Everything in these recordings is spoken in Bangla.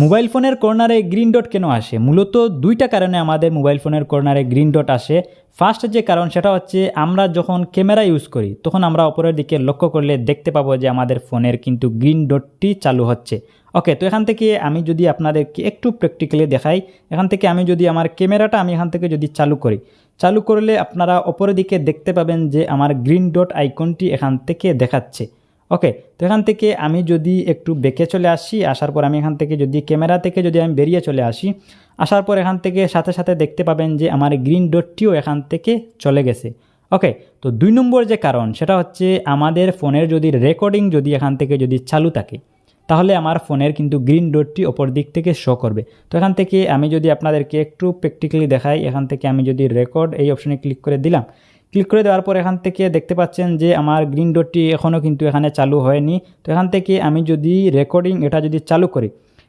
মোবাইল ফোনের কর্নারে গ্রিন ডট কেন আসে? মূলত দুইটা কারণে আমাদের মোবাইল ফোনের কর্নারে গ্রিন ডট আসে। ফার্স্ট যে কারণ, সেটা হচ্ছে আমরা যখন ক্যামেরা ইউজ করি, তখন আমরা অপরের দিকে লক্ষ্য করলে দেখতে পাবো যে আমাদের ফোনের কিন্তু গ্রিন ডটটি চালু হচ্ছে। ওকে তো এখান থেকে আমি যদি আপনাদেরকে একটু প্র্যাকটিক্যালি দেখাই। এখান থেকে আমি যদি আমার ক্যামেরাটা আমি এখান থেকে যদি চালু করি, চালু করলে আপনারা অপরের দিকে দেখতে পাবেন যে আমার গ্রিন ডট আইকনটি এখান থেকে দেখাচ্ছে। ওকে তো এখান থেকে আমি যদি একটু বেঁকে চলে আসি, আসার পর আমি এখান থেকে যদি ক্যামেরা থেকে যদি আমি বেরিয়ে চলে আসি, আসার পর এখান থেকে সাথে সাথে দেখতে পাবেন যে আমার গ্রিন ডটটিও এখান থেকে চলে গেছে। ওকে তো দুই নম্বর যে কারণ, সেটা হচ্ছে আমাদের ফোনের যদি রেকর্ডিং যদি এখান থেকে যদি চালু থাকে, তাহলে আমার ফোনের কিন্তু গ্রিন ডটটি ওপর দিক থেকে শো করবে। তো এখান থেকে আমি যদি আপনাদেরকে একটু প্র্যাকটিক্যালি দেখাই, এখান থেকে আমি যদি রেকর্ড এই অপশনে ক্লিক করে দিলাম ক্লিক করে দেওয়ার পর এখান থেকে দেখতে পাচ্ছেন যে আমার গ্রিন ডটটি এখনও কিন্তু এখানে চালু হয়নি। তো এখান থেকে আমি যদি রেকর্ডিং এটা যদি চালু করি,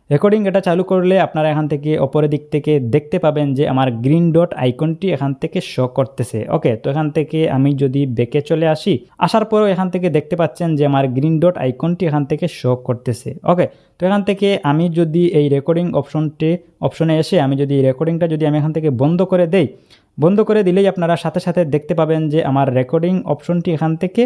রেকর্ডিং এটা চালু করলে আপনারা এখান থেকে অপরের দিক থেকে দেখতে পাবেন যে আমার গ্রিন ডট আইকনটি এখান থেকে শো করতেছে। ওকে, তো এখান থেকে আমি যদি বেঁকে চলে আসি, আসার পরেও এখান থেকে দেখতে পাচ্ছেন যে আমার গ্রিন ডট আইকনটি এখান থেকে শো করতেছে। ওকে, তো এখান থেকে আমি যদি এই রেকর্ডিং অপশনটি অপশনে এসে আমি যদি রেকর্ডিংটা যদি আমি এখান থেকে বন্ধ করে দেই, বন্ধ করে দিলেই আপনারা সাথে সাথে দেখতে পাবেন যে আমার রেকর্ডিং অপশনটি এখান থেকে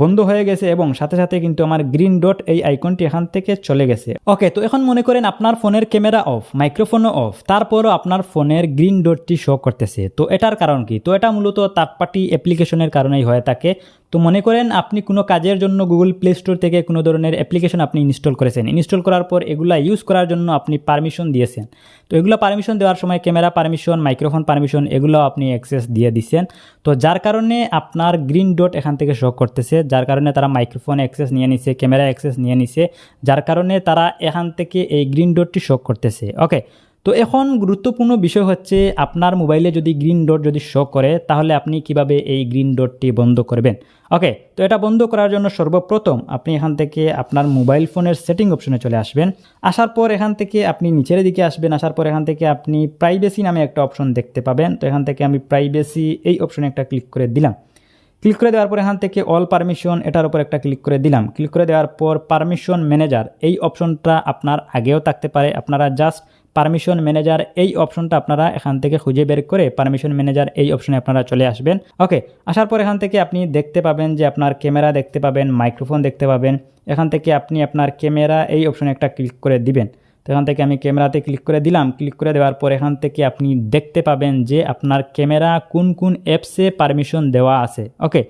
বন্ধ হয়ে গেছে এবং সাথে সাথে কিন্তু আমার গ্রিন ডট এই আইকনটি এখান থেকে চলে গেছে। ওকে তো এখন মনে করেন আপনার ফোনের ক্যামেরা অফ মাইক্রোফোনও অফ তারপরও আপনার ফোনের গ্রিন ডটটি শো করতেছে। তো এটার কারণ কি? তো এটা মূলত থার্ড পার্টি অ্যাপ্লিকেশনের কারণেই হয়ে থাকে। তো মনে করেন আপনি কোনো কাজের জন্য গুগল প্লে স্টোর থেকে কোনো ধরনের অ্যাপ্লিকেশন আপনি ইনস্টল করেছেন। ইনস্টল করার পর এগুলা ইউজ করার জন্য আপনি পারমিশন দিয়েছেন। তো এগুলো পারমিশন দেওয়ার সময় ক্যামেরা পারমিশন মাইক্রোফোন পারমিশন এগুলো আপনি অ্যাক্সেস দিয়ে দিচ্ছেন তো যার কারণে আপনার গ্রিন ডট এখান থেকে শো করতেছে, যার কারণে তারা মাইক্রোফোন অ্যাক্সেস নিয়ে নিছে ক্যামেরা অ্যাক্সেস নিয়ে নিছে, যার কারণে তারা এখান থেকে এই গ্রিন ডটটি শো করতেছে। ওকে তো এখন গুরুত্বপূর্ণ বিষয় হচ্ছে আপনার মোবাইলে যদি গ্রিন ডট যদি শো করে, তাহলে আপনি কীভাবে এই গ্রিন ডটটি বন্ধ করবেন? ওকে তো এটা বন্ধ করার জন্য সর্বপ্রথম আপনি এখান থেকে আপনার মোবাইল ফোনের সেটিং অপশনে চলে আসবেন। আসার পর এখান থেকে আপনি নিচের দিকে আসবেন। আসার পর এখান থেকে আপনি প্রাইভেসি নামে একটা অপশন দেখতে পাবেন। তো এখান থেকে আমি প্রাইভেসি এই অপশনে একটা ক্লিক করে দিলাম। ক্লিক করে দেওয়ার পর এখান থেকে অল পারমিশন এটার উপর একটা ক্লিক করে দিলাম। ক্লিক করে দেওয়ার পর পারমিশন ম্যানেজার এই অপশনটা আপনার আগেও থাকতে পারে। আপনারা জাস্ট পারমিশন ম্যানেজার এই অপশনটা আপনারা এখান থেকে খুঁজে বের করে পারমিশন ম্যানেজার এই অপশনে আপনারা চলে আসবেন। ওকে, আসার পর এখান থেকে আপনি দেখতে পাবেন যে আপনার ক্যামেরা দেখতে পাবেন, মাইক্রোফোন দেখতে পাবেন। এখান থেকে আপনি আপনার ক্যামেরা এই অপশনে একটা ক্লিক করে দিবেন। তো এখান থেকে আমি ক্যামেরাতে ক্লিক করে দিলাম। ক্লিক করে দেওয়ার পর এখান থেকে আপনি দেখতে পাবেন যে আপনার ক্যামেরা কোন কোন অ্যাপসে পারমিশন দেওয়া আছে। ওকে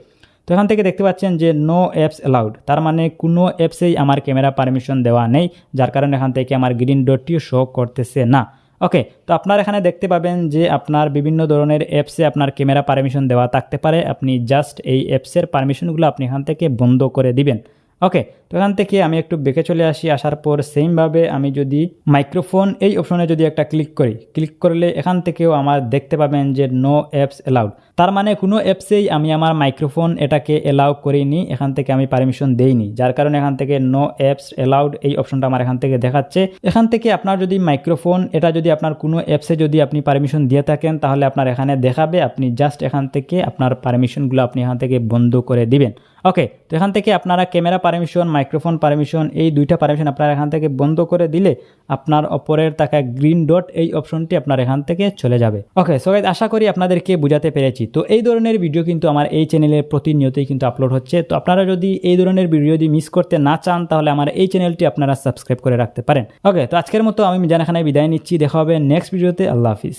তো এখান থেকে দেখতে পাচ্ছেন যে নো অ্যাপস অ্যালাউড তার মানে কোনো অ্যাপসেই আমার ক্যামেরা পারমিশন দেওয়া নেই, যার কারণে এখান থেকে আমার গ্রিন ডটটিও শো করতেছে না। ওকে তো আপনার এখানে দেখতে পাবেন যে আপনার বিভিন্ন ধরনের অ্যাপসে আপনার ক্যামেরা পারমিশন দেওয়া থাকতে পারে। আপনি জাস্ট এই অ্যাপসের পারমিশনগুলো আপনি এখান থেকে বন্ধ করে দিবেন। ওকে তো এখান থেকে আমি একটু বেঁকে চলে আসি। আসার পর সেমভাবে আমি যদি মাইক্রোফোন এই অপশনে যদি একটা ক্লিক করি ক্লিক করলে এখান থেকেও আমার দেখতে পাবেন যে নো অ্যাপস অ্যালাউড তার মানে কোনো অ্যাপসেই আমি আমার মাইক্রোফোন এটাকে অ্যালাউ করিনি, এখান থেকে আমি পারমিশন দেইনি। যার কারণে এখান থেকে নো অ্যাপস অ্যালাউড এই অপশনটা আমার এখান থেকে দেখাচ্ছে। এখান থেকে আপনার যদি মাইক্রোফোন এটা যদি আপনার কোনো অ্যাপসে যদি আপনি পারমিশন দিয়ে থাকেন, তাহলে আপনার এখানে দেখাবে। আপনি জাস্ট এখান থেকে আপনার পারমিশনগুলো আপনি এখান থেকে বন্ধ করে দিবেন। ওকে তো এখান থেকে আপনারা ক্যামেরা পারমিশন মাইক্রোফোন পারমিশন এই দুইটা পারমিশন আপনারা এখান থেকে বন্ধ করে দিলে আপনার অপরের থাকা গ্রিন ডট এই অপশনটি আপনার এখান থেকে চলে যাবে। ওকে সো আশা করি আপনাদেরকে বুঝাতে পেরেছি। তো এই ধরনের ভিডিও কিন্তু আমার এই চ্যানেলে প্রতিনিয়তই কিন্তু আপলোড হচ্ছে। তো আপনারা যদি এই ধরনের ভিডিও যদি মিস করতে না চান, তাহলে আমার এই চ্যানেলটি আপনারা সাবস্ক্রাইব করে রাখতে পারেন। ওকে তো আজকের মতো আমি মিজান বিদায় নিচ্ছি। দেখা হবে নেক্সট ভিডিওতে আল্লাহ হাফিজ।